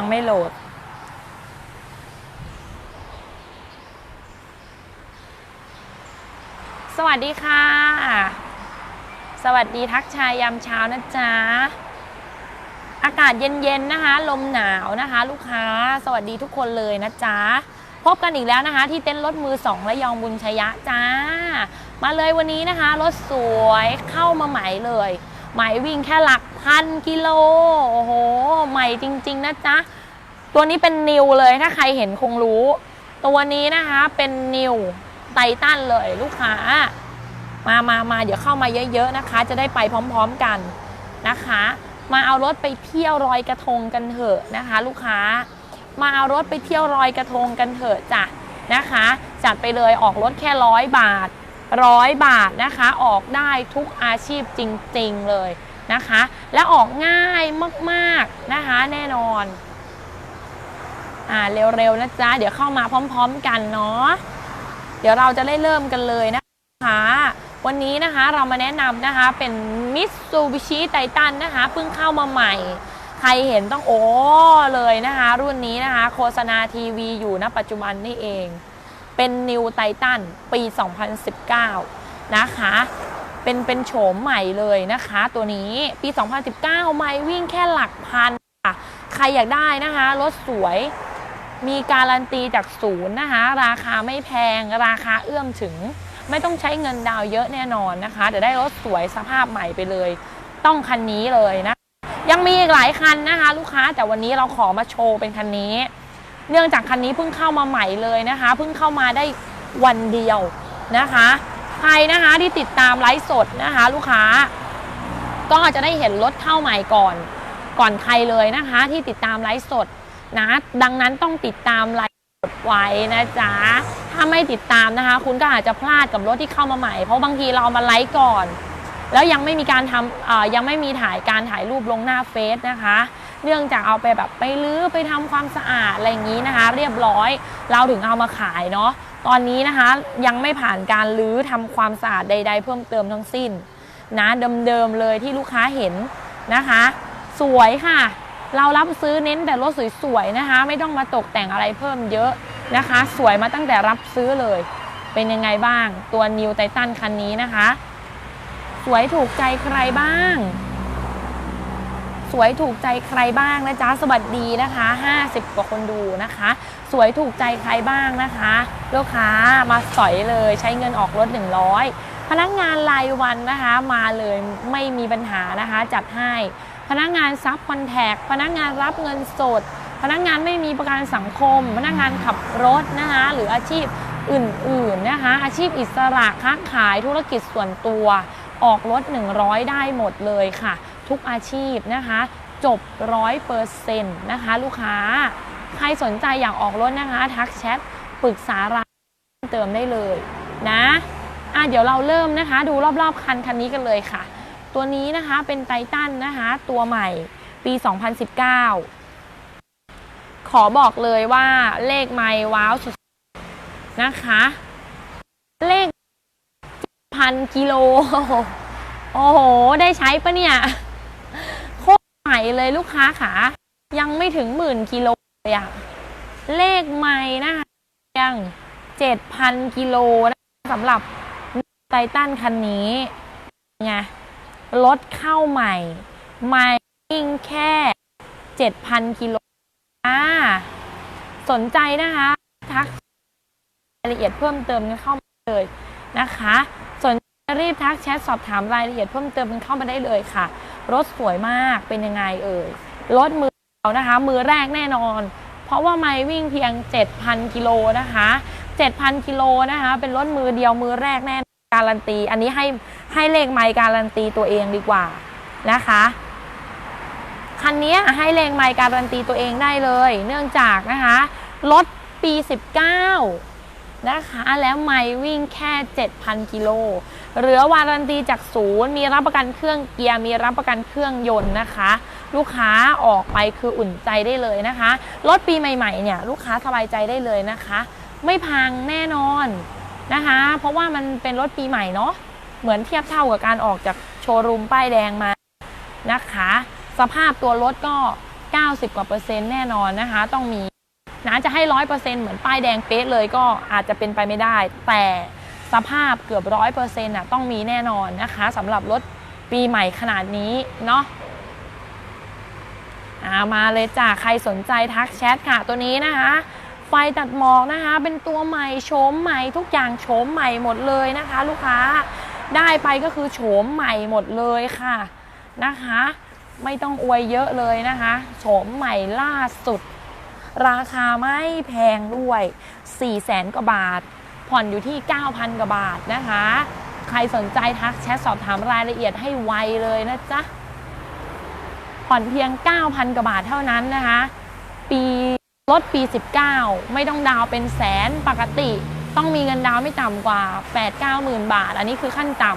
ยังไม่โหลด สวัสดีค่ะ สวัสดีทักชายยามเช้านะจ๊ะ อากาศเย็นๆนะคะ ลมหนาวนะคะ ลูกค้า สวัสดีทุกคนเลยนะจ๊ะ พบกันอีกแล้วนะคะ ที่เต้นรถมือสองและยองบุญชยะจ้า มาเลยวันนี้นะคะ รถสวยเข้ามาใหม่เลย หม่วิ่งแค่หลัก พันกิโล โอ้โห ใหม่จริง ๆ นะจ๊ะ ตัวนี้เป็นนิวเลยถ้าใครเห็นคงรู้ ตัวนี้นะคะเป็นนิวไททันเลยลูกค้า มามามาเดี๋ยวเข้ามาเยอะๆนะคะ จะได้ไปพร้อมๆกันนะคะ มาเอารถไปเที่ยวรอยกระทงกันเถอะนะคะ ลูกค้า มาเอารถไปเที่ยวรอยกระทงกันเถอะจ้ะนะคะ จัดไปเลยออกรถแค่ร้อยบาทร้อยบาทนะคะ ออกได้ทุกอาชีพจริง ๆ เลย นะคะ และออกง่ายมากๆนะคะแน่นอนอ่าเร็วๆนะจ๊ะ เดี๋ยวเข้ามาพร้อมๆกันเนาะเดี๋ยวเราจะได้เริ่มกันเลยนะคะ วันนี้นะคะเรามาแนะนำนะคะเป็นมิตซูบิชิไททันนะคะเพิ่งเข้ามาใหม่ ใครเห็นต้องโอ้เลยนะคะ รุ่นนี้นะคะ โฆษณาทีวีอยู่ณปัจจุบันนี่เอง เป็นนิวไททันปี 2019 นะคะ เป็นเป็นโฉมใหม่เลยนะคะ ตัวนี้ปี 2019 ไม่วิ่งแค่หลักพันค่ะ ใครอยากได้นะคะ รถสวยมีการันตีจากศูนย์นะคะ ราคาไม่แพงราคาเอื้อมถึง ไม่ต้องใช้เงินดาวเยอะแน่นอนนะคะเดี๋ยวได้รถสวยสภาพใหม่ไปเลย ต้องคันนี้เลยนะ ยังมีอีกหลายคันนะคะ ลูกค้าแต่วันนี้เราขอมาโชว์เป็นคันนี้ เนื่องจากคันนี้เพิ่งเข้ามาใหม่เลยนะคะเพิ่งเข้ามาได้วันเดียวนะคะ ใครนะคะที่ติดตามไลฟ์สดนะคะ ลูกค้า ก็จะได้เห็นรถเข้าใหม่ก่อน ก่อนใครเลยนะคะ ที่ติดตามไลฟ์สดนะ ดังนั้นต้องติดตามไลฟ์สดไว้นะจ๊ะถ้าไม่ติดตามนะคะ คุณก็อาจจะพลาดกับรถที่เข้ามาใหม่ เพราะบางทีเราเอามาไลฟ์ก่อน แล้วยังไม่มีการทำยังไม่มีถ่ายการถ่ายรูปลงหน้าเฟซนะคะเนื่องจากเอาไปแบบไปลื้อไปทำความสะอาดอะไรอย่างนี้นะคะ เรียบร้อย เราถึงเอามาขายเนาะ ตอนนี้นะคะยังไม่ผ่านการลื้อทำความสะอาดใด ๆ เพิ่มเติมทั้งสิ้นนะเดิมๆเลยที่ลูกค้าเห็นนะคะ สวยค่ะ เรารับซื้อเน้นแต่รถสวยๆนะคะ ไม่ต้องมาตกแต่งอะไรเพิ่มเยอะนะคะ สวยมาตั้งแต่รับซื้อเลย เป็นยังไงบ้างตัวนิวไททันคันนี้นะคะ สวยถูกใจใครบ้าง สวยถูกใจใครบ้างนะจ๊ะสวัสดีนะคะ 50 กว่าคนดูนะคะ สวยถูกใจใครบ้างนะคะ ลูกค้ามาสอยเลยใช้เงินออกรถ 100 พนักงานรายวันนะคะมาเลยไม่มีปัญหานะคะจัดให้ พนักงานซับคอนแทคพนักงานรับเงินสด พนักงานไม่มีประกันสังคม พนักงานขับรถนะคะหรืออาชีพอื่นๆนะคะ อาชีพอิสระค้าขายธุรกิจส่วนตัว ออกรถ 100 ได้หมดเลยค่ะ ทุกอาชีพนะคะ จบร้อยเปอร์เซ็นต์นะคะ ลูกค้า ใครสนใจอยากออกรถนะคะ ทักแชทปรึกษาราคาเพิ่มเติมได้เลยนะอะเดี๋ยวเราเริ่มนะคะ ดูรอบๆคันคันนี้กันเลยค่ะ ตัวนี้นะคะเป็นไททันนะคะ ตัวใหม่ปี 2019 ขอบอกเลยว่าเลขไม่ว้าวสุดนะคะ เลขพันกิโล โอ้โห ได้ใช้ปะเนี่ย โคตรใหม่เลยลูกค้าค่ะยังไม่ถึงหมื่นกิโล เลยอะเลขไม่นะคะยังเจ็ดพันกิโลนะสำหรับไททันคันนี้ไงรถเข้าใหม่ ใหม่วิ่งแค่เจ็ดพันกิโลอ่าสนใจนะคะ ทักรายละเอียดเพิ่มเติมกันเข้ามาเลยนะคะ สนใจรีบทักแชทสอบถามรายละเอียดเพิ่มเติมกันเข้ามาได้เลยค่ะ รถสวยมากเป็นยังไงเอ่ยรถมือเรานะคะ มือแรกแน่นอน เพราะว่าไม่วิ่งเพียง 7,000 กิโลนะคะ 7,000 กิโลนะคะ เป็นรถมือเดียวมือแรกแน่การันตี อันนี้ให้ให้เลขไมค์การันตีตัวเองดีกว่านะคะคันนี้ให้เลงไมค์การันตีตัวเองได้เลย เนื่องจากนะคะรถปี 19 นะคะ แล้วไม่วิ่งแค่ 7,000 กิโลเหลือวารันตีจากศูนย์มีรับประกันเครื่องเกียร์มีรับประกันเครื่องยนต์นะคะ ลูกค้าออกไปคืออุ่นใจได้เลยนะคะ รถปีใหม่ๆเนี่ยลูกค้าสบายใจได้เลยนะคะ ไม่พังแน่นอนนะคะ เพราะว่ามันเป็นรถปีใหม่เนาะเหมือนเทียบเท่ากับการออกจากโชว์รูมป้ายแดงมานะคะ สภาพตัวรถก็ 90 กว่าเปอร์เซ็นต์แน่นอนนะคะ ต้องมีนะจะให้ร้อยเปอร์เซ็นต์เหมือนป้ายแดงเป๊ะเลยก็อาจจะเป็นไปไม่ได้ แต่สภาพเกือบร้อยเปอร์เซ็นต์ะต้องมีแน่นอนนะคะสำหรับรถปีใหม่ขนาดนี้เนาะ มาเลยจ้าใครสนใจทักแชทค่ะตัวนี้นะคะ ไฟตัดหมอกนะคะ เป็นตัวใหม่โฉมใหม่ทุกอย่างโฉมใหม่หมดเลยนะคะ ลูกค้าได้ไปก็คือโฉมใหม่หมดเลยค่ะนะคะ ไม่ต้องอวยเยอะเลยนะคะโฉมใหม่ล่าสุด ราคาไม่แพงด้วย4 0 0แสนกว่าบาท ผ่อนอยู่ที่ 9,000กว่าบาทนะคะ ใครสนใจทักแชทสอบถามรายละเอียดให้ไวเลยนะจ๊ะ ผ่อนเพียง 9,000 กว่าบาทเท่านั้นนะคะ ปีรถปี 19 ไม่ต้องดาวเป็นแสนปกติ ต้องมีเงินดาวไม่ต่ำกว่า 8-9หมื่นบาท อันนี้คือขั้นต่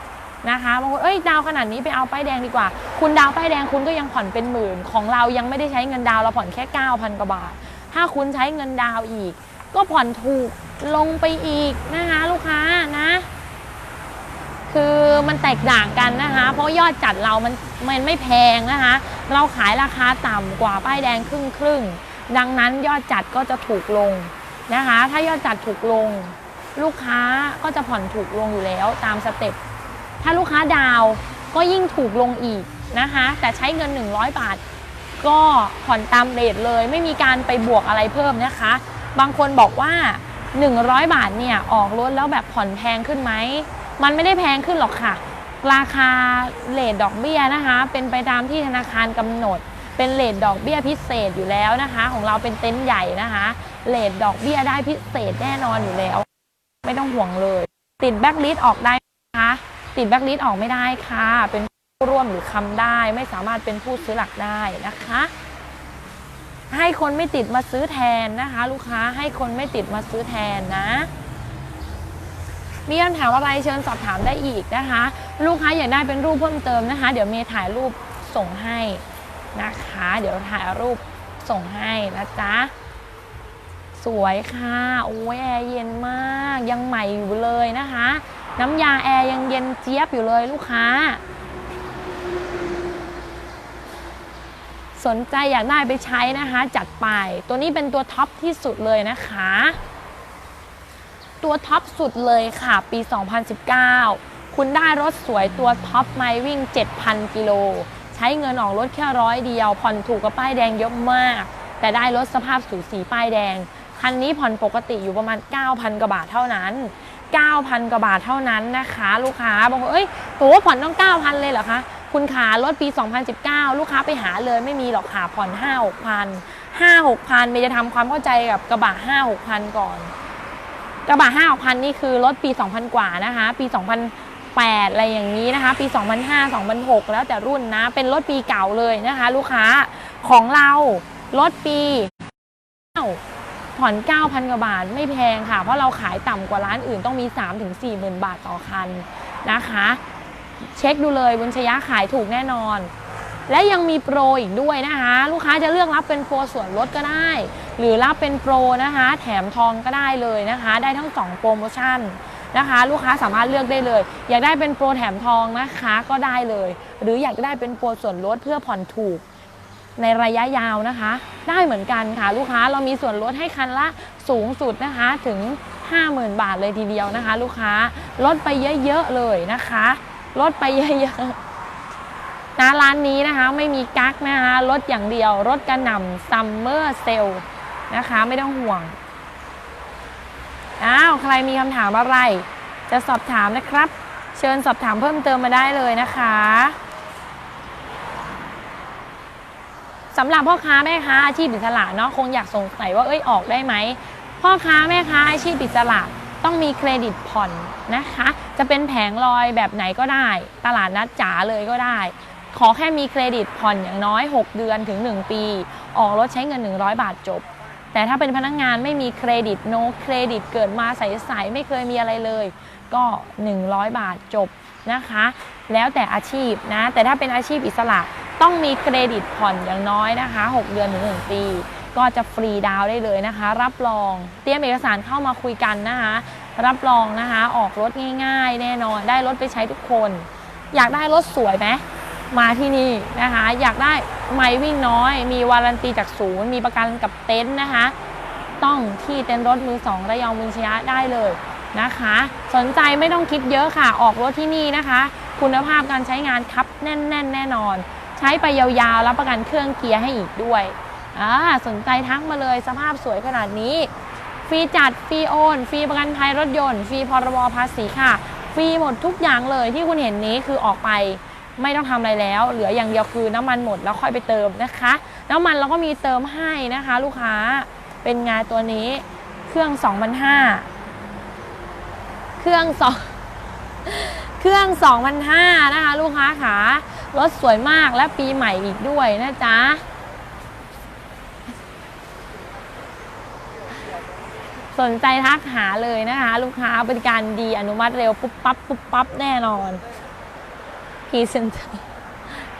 ำนะคะบางคนเอ้ยดาวขนาดนี้ไปเอาป้ายแดงดีกว่า คุณดาวป้ายแดงคุณก็ยังผ่อนเป็นหมื่น ของเรายังไม่ได้ใช้เงินดาวเราผ่อนแค่ 9,000 กว่าบาท ถ้าคุณใช้เงินดาวอีก ก็ผ่อนถูกลงไปอีกนะคะลูกค้านะ คือมันแตกต่างกันนะคะ เพราะยอดจัดเรามันมันไม่แพงนะคะ เราขายราคาต่ำกว่าป้ายแดงครึ่งครึ่งดังนั้นยอดจัดก็จะถูกลงนะคะ ถ้ายอดจัดถูกลง ลูกค้าก็จะผ่อนถูกลงอยู่แล้วตามสเต็ปถ้าลูกค้าดาวก็ยิ่งถูกลงอีกนะคะ แต่ใช้เงิน 100 บาท ก็ผ่อนตามเรทเลย ไม่มีการไปบวกอะไรเพิ่มนะคะ บางคนบอกว่า 100 บาทเนี่ยออกรถแล้วแบบผ่อนแพงขึ้นไหม มันไม่ได้แพงขึ้นหรอกค่ะ ราคาเลทดอกเบี้ยนะคะ เป็นไปตามที่ธนาคารกำหนด เป็นเลทดอกเบี้ยพิเศษอยู่แล้วนะคะ ของเราเป็นเต็นท์ใหญ่นะคะเลทดอกเบี้ยได้พิเศษแน่นอนอยู่แล้ว ไม่ต้องห่วงเลย ติดแบ็กลิสออกได้ไหมคะติดแบ็กลิสออกไม่ได้ค่ะ เป็นผู้ร่วมหรือคำได้ไม่สามารถเป็นผู้ซื้อหลักได้นะคะ ให้คนไม่ติดมาซื้อแทนนะคะ ลูกค้าให้คนไม่ติดมาซื้อแทนนะ มีคำถามอะไรเชิญสอบถามได้อีกนะคะ ลูกค้าอยากได้เป็นรูปเพิ่มเติมนะคะ เดี๋ยวเมย์ถ่ายรูปส่งให้นะคะ เดี๋ยวถ่ายรูปส่งให้นะจ๊ะสวยค่ะโอ้ยแอร์เย็นมากยังใหม่อยู่เลยนะคะ น้ำยาแอร์ยังเย็นเจี๊ยบอยู่เลยลูกค้า สนใจอยากได้ไปใช้นะคะ จัดไป ตัวนี้เป็นตัวท็อปที่สุดเลยนะคะ ตัวท็อปสุดเลยค่ะ ปี 2019 คุณได้รถสวยตัวท็อปไมวิ่ง 7,000 กิโล ใช้เงินออกรถแค่ร้อยเดียว ผ่อนถูกกับป้ายแดงเยอะมาก แต่ได้รถสภาพสูสีป้ายแดง คันนี้ผ่อนปกติอยู่ประมาณ 9,000 กว่าบาทเท่านั้น 9,000 กว่าบาทเท่านั้นนะคะ ลูกค้าบางคนเอ้ยโหผ่อนต้อง 9,000 เลยเหรอคะคุณขารถปี 2019 ลูกค้าไปหาเลยไม่มีหรอกค่ะผ่อน 5 6,000 5 6,000เมย์จะทำความเข้าใจกับกระบะ 5 6,000 ก่อน กระบะ5 6 0 0 นี่คือรถปี 2000 กว่านะคะ ปี 2008 อะไรอย่างนี้นะคะ ปี 2005 2006 แล้วแต่รุ่นนะ เป็นรถปีเก่าเลยนะคะ ลูกค้าของเรารถปีผ่อน 9,000 กว่าบาทไม่แพงค่ะ เพราะเราขายต่ำกว่าร้านอื่นต้องมี 3-4หมื่นบาทต่อคันนะคะ เช็คดูเลยบุญชยะขายถูกแน่นอน และยังมีโปรอีกด้วยนะคะ ลูกค้าจะเลือกรับเป็นโปรส่วนลดก็ได้ หรือรับเป็นโปรนะคะ แถมทองก็ได้เลยนะคะ ได้ทั้ง 2 โปรโมชั่นนะคะ ลูกค้าสามารถเลือกได้เลย อยากได้เป็นโปรแถมทองนะคะก็ได้เลย หรืออยากได้เป็นโปรส่วนลดเพื่อผ่อนถูกในระยะยาวนะคะ ได้เหมือนกันค่ะลูกค้าเรามีส่วนลดให้คันละสูงสุดนะคะถึง 50,000 บาทเลยทีเดียวนะคะ ลูกค้าลดไปเยอะๆเลยนะคะลดไปเยอะๆนะร้านนี้นะคะไม่มีกั๊กนะคะลดอย่างเดียวลดกระหน่ำซัมเมอร์เซล นะคะไม่ต้องห่วง อ้าว ใครมีคำถามอะไร จะสอบถามนะครับ เชิญสอบถามเพิ่มเติมมาได้เลยนะคะสำหรับพ่อค้าแม่ค้าอาชีพอิสระเนาะคงอยากสงสัยว่าเอ้ยออกได้ไหมพ่อค้าแม่ค้าอาชีพอิสระต้องมีเครดิตผ่อนนะคะ จะเป็นแผงลอยแบบไหนก็ได้ ตลาดนัดจ๋าเลยก็ได้ ขอแค่มีเครดิตผ่อนอย่างน้อย 6 เดือนถึง 1 ปี ออกรถใช้เงิน 100 บาทจบ แต่ถ้าเป็นพนักงงานไม่มีเครดิตโนเครดิตเกิดมาใสๆไม่เคยมีอะไรเลย ก็ 100 บาทจบนะคะ แล้วแต่อาชีพนะ แต่ถ้าเป็นอาชีพอิสระต้องมีเครดิตผ่อนอย่างน้อยนะคะ 6 เดือนถึง1ปี ก็จะฟรีดาวได้เลยนะคะ รับรองเตรียมเอกสารเข้ามาคุยกันนะคะ รับรองนะคะออกรถง่าย ๆ แน่นอนได้รถไปใช้ทุกคน อยากได้รถสวยไหม มาที่นี่นะคะ อยากได้ไม่วิ่งน้อย มีวารันตีจากศูนย์มีประกันกับเต็นท์นะคะ ต้องที่เต็นท์รถมือสองระยองบุญชยะได้เลยนะคะ สนใจไม่ต้องคิดเยอะค่ะ ออกรถที่นี่นะคะ คุณภาพการใช้งานครับแน่น ๆ แน่นอน ใช้ไปยาวๆรับประกันเครื่องเกียร์ให้อีกด้วยอ่าสนใจทักมาเลยสภาพสวยขนาดนี้ฟรีจัดฟรีโอนฟรีประกันภัยรถยนต์ฟรีพรบภาษีค่ะฟรีหมดทุกอย่างเลยที่คุณเห็นนี้คือออกไป ไม่ต้องทำอะไรแล้ว เหลืออย่างเดียวคือน้ำมันหมดแล้วค่อยไปเติมนะคะ น้ำมันเราก็มีเติมให้นะคะ ลูกค้าเป็นงานตัวนี้เครื่อง2,500 เครื่องสองเครื่อง2,500นะคะ ลูกค้าขารถสวยมากและปีใหม่อีกด้วยนะจ๊ะสนใจทักหาเลยนะคะ ลูกค้าบริการดีอนุมัติเร็วปุ๊บปั๊บปุ๊บปั๊บแน่นอน พรีเซนเตอร์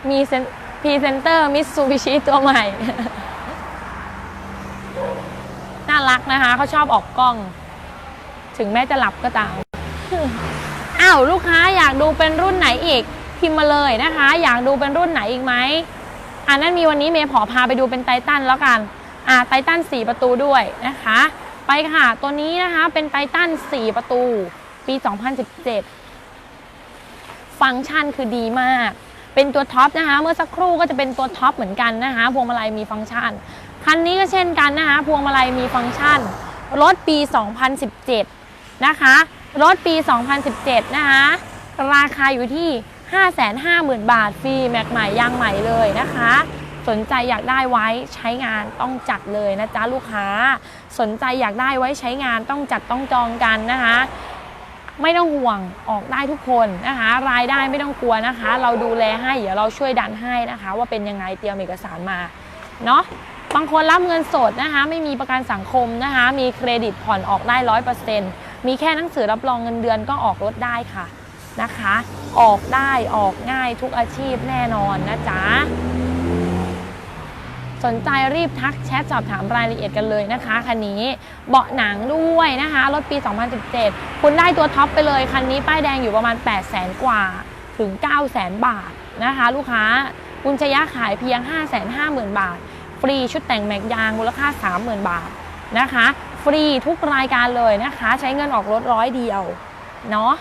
มีเซนพรีเซนเตอร์มิตซูบิชิตัวใหม่ น่ารักนะคะ เขาชอบออกกล้อง ถึงแม้จะหลับก็ตาม อ้าว ลูกค้าอยากดูเป็นรุ่นไหนอีก พิมพ์มาเลยนะคะ อยากดูเป็นรุ่นไหนอีกไหมอันนั้นมีวันนี้เมย์ขอพาไปดูเป็นไททันแล้วกัน อ่าไททัน4 ประตูด้วยนะคะ ไปค่ะ ตัวนี้นะคะเป็นไททัน4 ประตู ปี 2017 ฟังก์ชันคือดีมาก เป็นตัวท็อปนะคะ เมื่อสักครู่ก็จะเป็นตัวท็อปเหมือนกันนะคะ พวงมาลัยมีฟังก์ชัน คันนี้ก็เช่นกันนะคะ พวงมาลัยมีฟังก์ชัน รถปี 2017 นะคะ รถปี 2017 นะคะ ราคาอยู่ที่ 550,000 บาทฟรีแม็กใหม่ยางใหม่เลยนะคะสนใจอยากได้ไว้ใช้งานต้องจัดเลยนะจ๊ะลูกค้า สนใจอยากได้ไว้ใช้งานต้องจัดต้องจองกันนะคะ ไม่ต้องห่วงออกได้ทุกคนนะคะ รายได้ไม่ต้องกลัวนะคะ เราดูแลให้เดี๋ยวเราช่วยดันให้นะคะ ว่าเป็นยังไงเตรียมเอกสารมาเนาะบางคนรับเงินสดนะคะ ไม่มีประกันสังคมนะคะ มีเครดิตผ่อนออกได้ร้อยเปอร์เซ็นต์มีแค่หนังสือรับรองเงินเดือนก็ออกรถได้ค่ะนะคะ ออกได้ออกง่ายทุกอาชีพแน่นอนนะจ๊ะ สนใจรีบทักแชทสอบถามรายละเอียดกันเลยนะคะคันนี้เบาะหนังด้วยนะคะรถปี 2017 คุณได้ตัวท็อปไปเลย คันนี้ป้ายแดงอยู่ประมาณ 8 0 0แสนกว่าถึง 9 0 0แสนบาทนะคะ ลูกค้าคุณชยะขายเพียง 5 5 0 0 0 0 บาท ฟรีชุดแต่งแม็กยางมูลค่า 30,000 บาทนะคะ ฟรีทุกรายการเลยนะคะ ใช้เงินออกรถร้อยเดียวเนาะ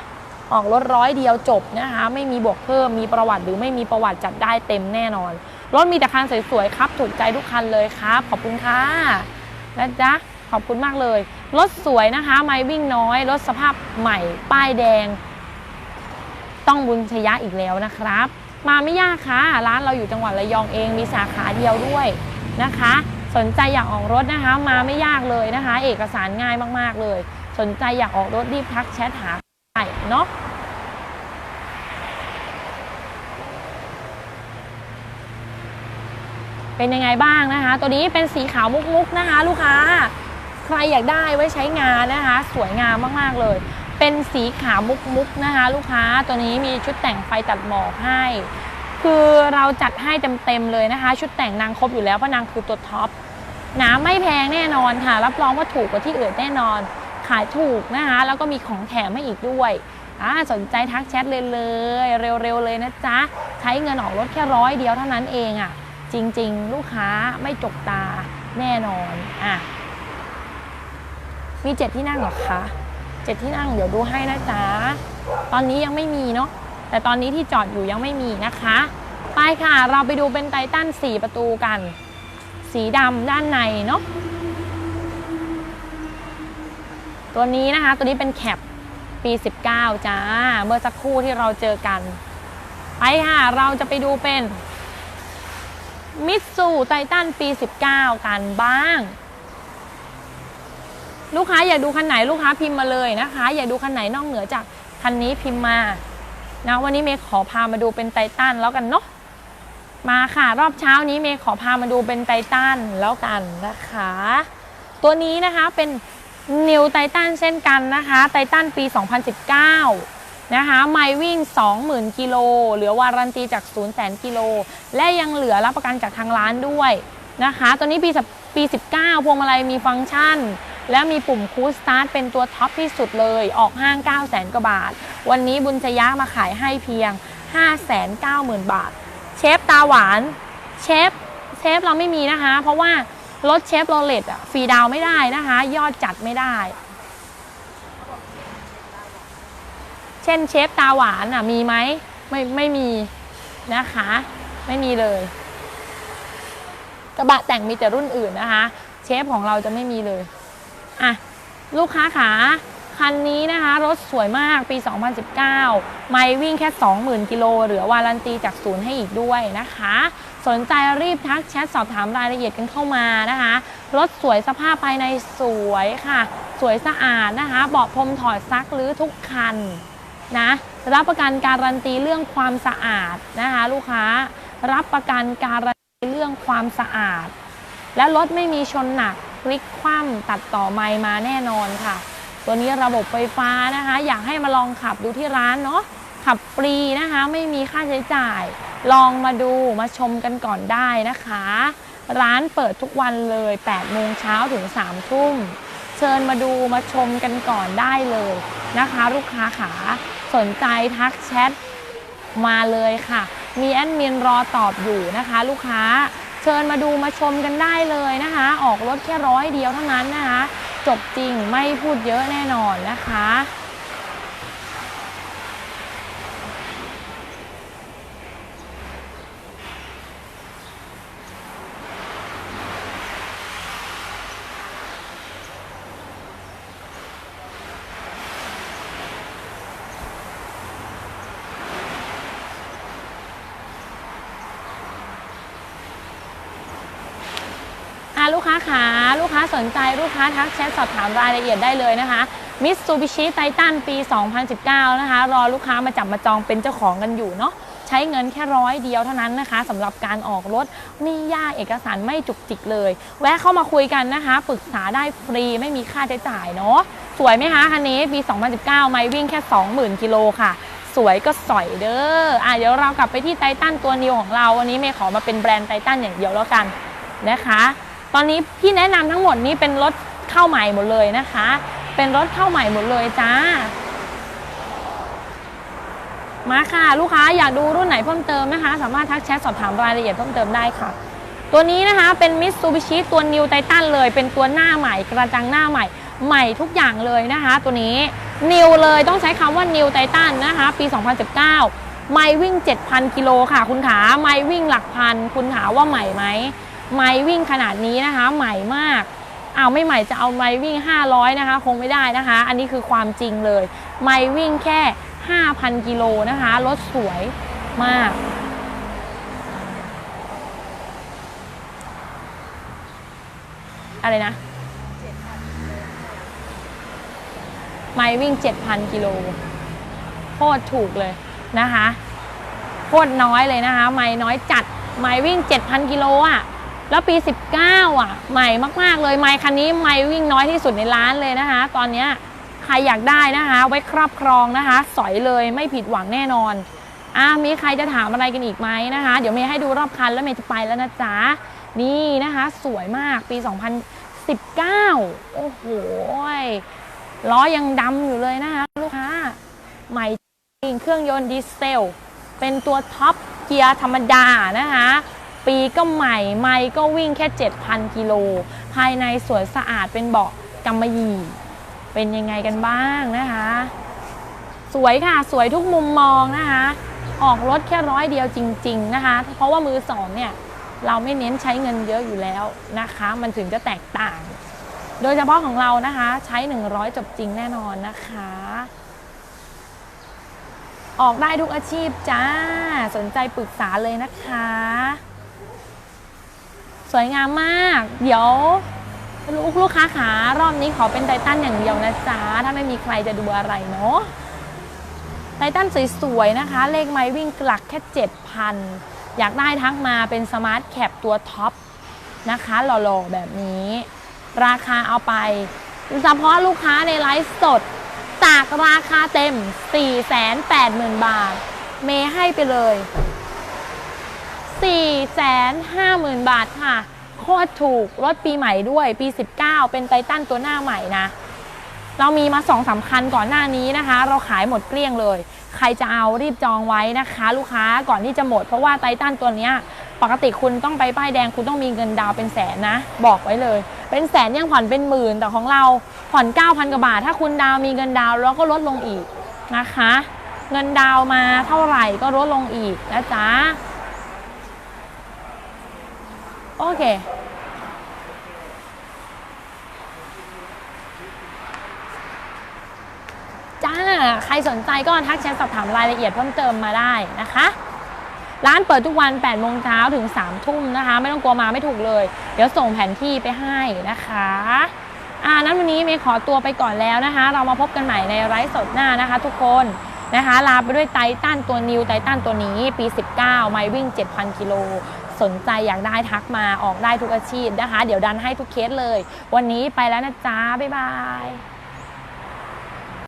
ออกรถร้อยเดียวจบนะคะ ไม่มีบวกเพิ่มมีประวัติหรือไม่มีประวัติจัดได้เต็มแน่นอน รถมีแต่คันสวยๆครับ ถูกใจทุกคันเลยครับ ขอบคุณค่ะนะจ๊ะขอบคุณมากเลย รถสวยนะคะ ไม่วิ่งน้อย รถสภาพใหม่ ป้ายแดง ต้องบุญชยะอีกแล้วนะครับ มาไม่ยากค่ะ ร้านเราอยู่จังหวัดระยองเอง มีสาขาเดียวด้วยนะคะ สนใจอยากออกรถนะคะ มาไม่ยากเลยนะคะ เอกสารง่ายมากๆเลย สนใจอยากออกรถรีบทักแชทหาได้เนาะ เป็นยังไงบ้างนะคะ ตัวนี้เป็นสีขาวมุกๆนะคะ ลูกค้า ใครอยากได้ไว้ใช้งานนะคะ สวยงามมากๆเลย เป็นสีขาวมุกๆนะคะ ลูกค้าตัวนี้มีชุดแต่งไฟตัดหมอกให้ คือเราจัดให้เต็มๆเลยนะคะ ชุดแต่งนางครบอยู่แล้วเพราะนางคือตัวท็อปหนาไม่แพงแน่นอนค่ะ รับรองว่าถูกกว่าที่อื่นแน่นอน ขายถูกนะคะ แล้วก็มีของแถมให้อีกด้วยอ่าสนใจทักแชทเลยเลย เร็วๆเลยนะจ๊ะ ใช้เงินออกรถแค่ร้อยเดียวเท่านั้นเองอะ่ะ จริง ๆ ลูกค้าไม่จกตาแน่นอนอะมีเจ็ดที่นั่งหรอคะเจ็ดที่นั่งเดี๋ยวดูให้นะจ๊ะตอนนี้ยังไม่มีเนาะแต่ตอนนี้ที่จอดอยู่ยังไม่มีนะคะไปค่ะ เราไปดูเป็นไททัน4ประตูกัน สีดำด้านในเนาะตัวนี้นะคะ ตัวนี้เป็นแคปปี 19 จ้า เมื่อสักครู่ที่เราเจอกัน ไปค่ะ เราจะไปดูเป็น มิตซูไททันปี 19 กันบ้าง ลูกค้าอยากดูคันไหนลูกค้าพิมพ์มาเลยนะคะ อยากดูคันไหนนอกเหนือจากคันนี้พิมพ์มานะวันนี้เมย์ขอพามาดูเป็นไททันแล้วกันเนาะมาค่ะรอบเช้านี้เมย์ขอพามาดูเป็นไททันแล้วกันนะคะ ตัวนี้นะคะเป็นนิวไททันเช่นกันนะคะไททันปี 2019 นะคะไมวิ่ง 20,000 กิโล เหลือวารันตีจาก 0 0 0 0 0 กิโล และยังเหลือรับประกันจากทางร้านด้วยนะคะ ตัวนี้ปีปี 19 พวงมาลัยมีฟังก์ชัน และมีปุ่มคูสตาร์ทเป็นตัวท็อปที่สุดเลย ออกห้าง 9 0 0 0 0 0 กว่าบาท วันนี้บุญชยะมาขายให้เพียง 590,000 บาท เชฟตาหวาน เชฟ เชฟเราไม่มีนะคะ เพราะว่ารถเชฟโรเลตอะฟรีดาวไม่ได้นะคะ ยอดจัดไม่ได้ เช่นเชฟตาหวานอะมีไหมไม่ไม่มีนะคะ ไม่มีเลย กระบะแต่งมีแต่รุ่นอื่นนะคะ เชฟของเราจะไม่มีเลยอะลูกค้าขาคันนี้นะคะ รถสวยมากปี 2019 ไม่วิ่งแค่ 20,000 กิโลเหลือวารันตีจากศูนย์ให้อีกด้วยนะคะ สนใจรีบทักแชทสอบถามรายละเอียดกันเข้ามานะคะ รถสวยสภาพภายในสวยค่ะ สวยสะอาดนะคะ เบาะพรมถอดซักหรือทุกคัน นะรับประกันการันตีเรื่องความสะอาดนะคะลูกค้ารับประกันการันตีเรื่องความสะอาด และรถไม่มีชนหนักพลิกคว่ำตัดต่อไมมาแน่นอนค่ะ ตัวนี้ระบบไฟฟ้านะคะ อยากให้มาลองขับดูที่ร้านเนาะขับฟรีนะคะ ไม่มีค่าใช้จ่าย ลองมาดูมาชมกันก่อนได้นะคะ ร้านเปิดทุกวันเลย 8 โมงเช้าถึง 3 ทุ่ม เชิญมาดูมาชมกันก่อนได้เลยนะคะ ลูกค้าขา สนใจทักแชทมาเลยค่ะ มีแอดมินรอตอบอยู่นะคะ ลูกค้าเชิญมาดูมาชมกันได้เลยนะคะ ออกรถแค่ร้อยเดียวเท่านั้นนะคะ จบจริงไม่พูดเยอะแน่นอนนะคะ อะลูกค้าขาลูกค้า สนใจลูกค้าทักแชทสอบถามรายละเอียดได้เลยนะคะมิตซูบิชิไททันปี 2019 นะคะ รอลูกค้ามาจับมาจองเป็นเจ้าของกันอยู่เนาะใช้เงินแค่ร้อยเดียวเท่านั้นนะคะสำหรับการออกรถไม่ยากเอกสารไม่จุกจิกเลย แวะเข้ามาคุยกันนะคะปรึกษาได้ฟรีไม่มีค่าใช้จ่ายเนาะสวยไหมคะคันนี้ปี 2019 ไม่วิ่งแค่ 20,000 กิโลค่ะ สวยก็สอยเด้ออะเดี๋ยวเรากลับไปที่ไททันตัวนิวของเรา วันนี้เมย์ขอมาเป็นแบรนด์ไททันอย่างเดียวแล้วกันนะคะ ตอนนี้พี่แนะนำทั้งหมดนี้เป็นรถเข้าใหม่หมดเลยนะคะ เป็นรถเข้าใหม่หมดเลยจ้า มาค่ะ ลูกค้าอยากดูรุ่นไหนเพิ่มเติมนะคะ สามารถทักแชทสอบถามรายละเอียดเพิ่มเติมได้ค่ะ ตัวนี้นะคะเป็นมิ t ซูบิชิตัวนิวไททันเลย เป็นตัวหน้าใหม่กระจังหน้าใหม่ใหม่ทุกอย่างเลยนะคะ ตัวนี้นิวเลยต้องใช้คำว่านิวไททันนะคะ ปี 2019 ไม่วิ่ง 7,000 กิโลค่ะ คุณขาไม่วิ่งหลักพัน คุณขาว่าใหม่ไหม ไม่วิ่งขนาดนี้นะคะ ใหม่มากเอาไม่ใหม่จะเอาไม่วิ่ง 500 นะคะ คงไม่ได้นะคะ อันนี้คือความจริงเลย ไม่วิ่งแค่ 5,000 กิโลนะคะรถสวยมาก อะไรนะ ไม่วิ่ง 7,000 กิโลโคตรถูกเลยนะคะโคตรน้อยเลยนะคะ ไม่น้อยจัด ไม่วิ่ง 7,000 กิโลอะ แล้วปี 19 อะ ใหม่มาก ๆ เลย ไมค์คันนี้ไมค์วิ่งน้อยที่สุดในร้านเลยนะคะ ตอนนี้ใครอยากได้นะคะ ไว้ครอบครองนะคะ สอยเลยไม่ผิดหวังแน่นอนอ่ามีใครจะถามอะไรกันอีกไหมนะคะ เดี๋ยวเมย์ให้ดูรอบคันแล้วเมย์จะไปแล้วนะจ๊ะ นี่นะคะ สวยมากปี 2019 โอ้โหล้อยังดำอยู่เลยนะคะ ลูกค้า ใหม่จริงเครื่องยนต์ดีเซล เป็นตัวท็อปเกียร์ธรรมดานะคะ ปีก็ใหม่ ไม่ก็วิ่งแค่ 7,000 กิโล ภายในสวยสะอาดเป็นเบาะกำมะหยี่เป็นยังไงกันบ้างนะคะ สวยค่ะสวยทุกมุมมองนะคะ ออกรถแค่ร้อยเดียวจริง ๆนะคะ เพราะว่ามือสองเนี่ยเราไม่เน้นใช้เงินเยอะอยู่แล้วนะคะ มันถึงจะแตกต่าง โดยเฉพาะของเรานะคะใช้ 100 จบจริงแน่นอนนะคะ ออกได้ทุกอาชีพจ้าสนใจปรึกษาเลยนะคะ สวยงามมาก เดี๋ยวลูกลูกค้าขารอบนี้ขอเป็นไททันอย่างเดียวนะจ๊ะ ถ้าไม่มีใครจะดูอะไรเนาะไททันสวยๆนะคะ เลขไม้วิ่งกลักแค่7,000อยากได้ทักมาเป็นสมาร์ทแคปตัวท็อปนะคะหล่อๆแบบนี้ ราคาเอาไปเฉพาะลูกค้าในไลฟ์สดจากราคาเต็ม 480,000 บาท เมให้ไปเลย 450,000 บาทค่ะ โคตรถูก รถปีใหม่ด้วย ปี 19 เป็นไททันตัวหน้าใหม่นะ เรามีมา2อสาคันก่อนหน้านี้นะคะ เราขายหมดเกลี้ยงเลย ใครจะเอารีบจองไว้นะคะ ลูกค้าก่อนที่จะหมด เพราะว่าไททันตัวเนี้ยปกติคุณต้องไปป้ายแดงคุณต้องมีเงินดาวเป็นแสนนะ บอกไว้เลย เป็นแสนยังผ่อนเป็นหมื่นแต่ของเราผ่อน 9,000กว่าบาท ถ้าคุณดาวมีเงินดาวน์แล้วก็ลดลงอีกนะคะ เงินดาวมาเท่าไหร่ก็ลดลงอีกนะจ๊ะ โอเค จ้า ใครสนใจก็ทักแชทสอบถามรายละเอียดเพิ่มเติมมาได้นะคะ ร้านเปิดทุกวัน8โมงเช้าถึง3ทุ่มนะคะ ไม่ต้องกลัวมาไม่ถูกเลย เดี๋ยวส่งแผนที่ไปให้นะคะอ่านั้นวันนี้เมย์ขอตัวไปก่อนแล้วนะคะ เรามาพบกันใหม่ในไลฟ์สดหน้านะคะ ทุกคนนะคะ ลาไปด้วยไททันตัวนิวไททันตัวนี้ปี 19 ไมล์วิ่ง 7,000 กิโล สนใจอยากได้ทักมาออกได้ทุกอาชีพนะคะ เดี๋ยวดันให้ทุกเคสเลย วันนี้ไปแล้วนะจ๊ะบ๊ายบาย